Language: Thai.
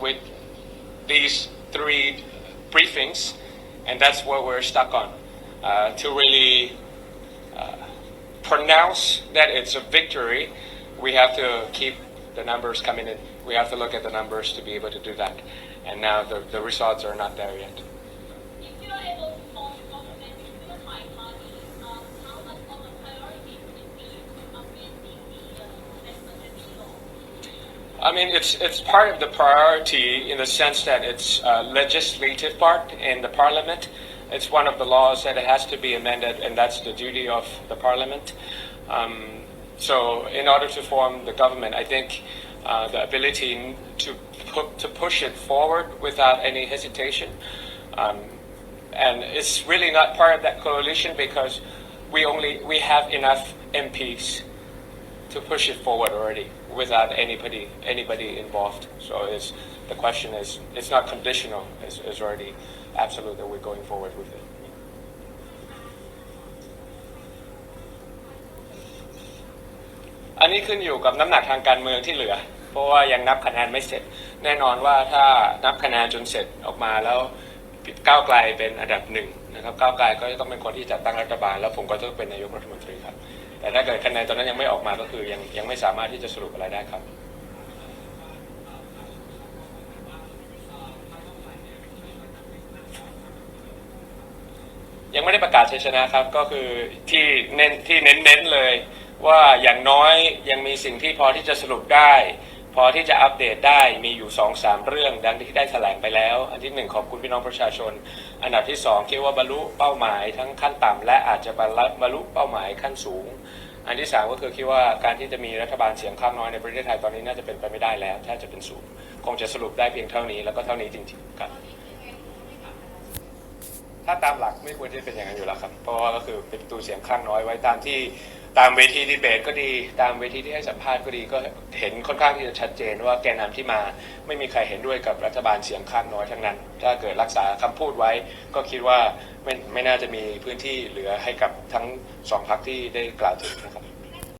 with these three briefings, and that's what we're stuck on uh, to really uh, pronounce that it's a victory. We have to keep the numbers coming in. We have to look at the numbers to be able to do that. And now the, the results are not there yet. I mean, it's it's part of the priority in the sense that it's a legislative part in the parliament. It's one of the laws that it has to be amended, and that's the duty of the parliament. Um, so, in order to form the government, I think uh, the ability to pu- to push it forward without any hesitation, um, and it's really not part of that coalition because we only we have enough MPs to push it forward already without anybody anybody involved. So it's the question is it's not conditional. It's, it's already absolute that we're going forward with it. อันนี้ขึ้นอยู่กับน้ำหนักทางการเมืองที่เหลือ เพราะว่ายังนับคะแนนไม่เสร็จ แน่นอนว่าถ้านับคะแนนจนเสร็จออกมาแล้วก้าวไกลเป็นอันดับหนึ่งนะครับก้าวไกลก็จะต้องเป็นคนที่จัดตั้งรัฐบาล แล้วผมก็จะเป็นนายกรัฐมนตรีครับ แต่ถ้าเกิดคะแนนตอนนั้นยังไม่ออกมาก็คือยังยังไม่สามารถที่จะสรุปอะไรได้ครับ ยังไม่ได้ประกาศชัยชนะครับ ก็คือที่เน้นที่เน้นๆเลย ว่าอย่างน้อยยังมีสิ่งที่พอที่จะสรุปได้ พอที่จะอัปเดตได้มีอยู่2อสามเรื่องดังที่ได้แถลงไปแล้ว อันที่หนึ่งขอบคุณพี่น้องประชาชน อันดับที่สองคิดว่าบรรลุเป้าหมายทั้งขั้นต่ำและอาจจะบรรลุบรรลุเป้าหมายขั้นสูง อันที่สามก็คือคิดว่าการที่จะมีรัฐบาลเสียงข้างน้อยในประเทศไทยตอนนี้น่าจะเป็นไปไม่ได้แล้วถ้าจะเป็นศูนย์คงจะสรุปได้เพียงเท่านี้แล้วก็เท่านี้จริงๆครับถ้าตามหลักไม่ควรที่จะเป็นอย่างนั้นอยู่แล้วครับเพราะว่าก็คือเป็นประตูเสียงข้างน้อยไว้ตามที่ ตามเวทีดีเบตก็ดี ตามเวทีที่ให้สัมภาษณ์ก็ดีก็เห็นค่อนข้างที่จะชัดเจนว่าแกนนำที่มาไม่มีใครเห็นด้วยกับรัฐบาลเสียงข้างน้อยทั้งนั้น ถ้าเกิดรักษาคำพูดไว้ ก็คิดว่าไม่ไม่น่าจะมีพื้นที่เหลือให้กับทั้งสองพรรคที่ได้กล่าวถึงนะครับ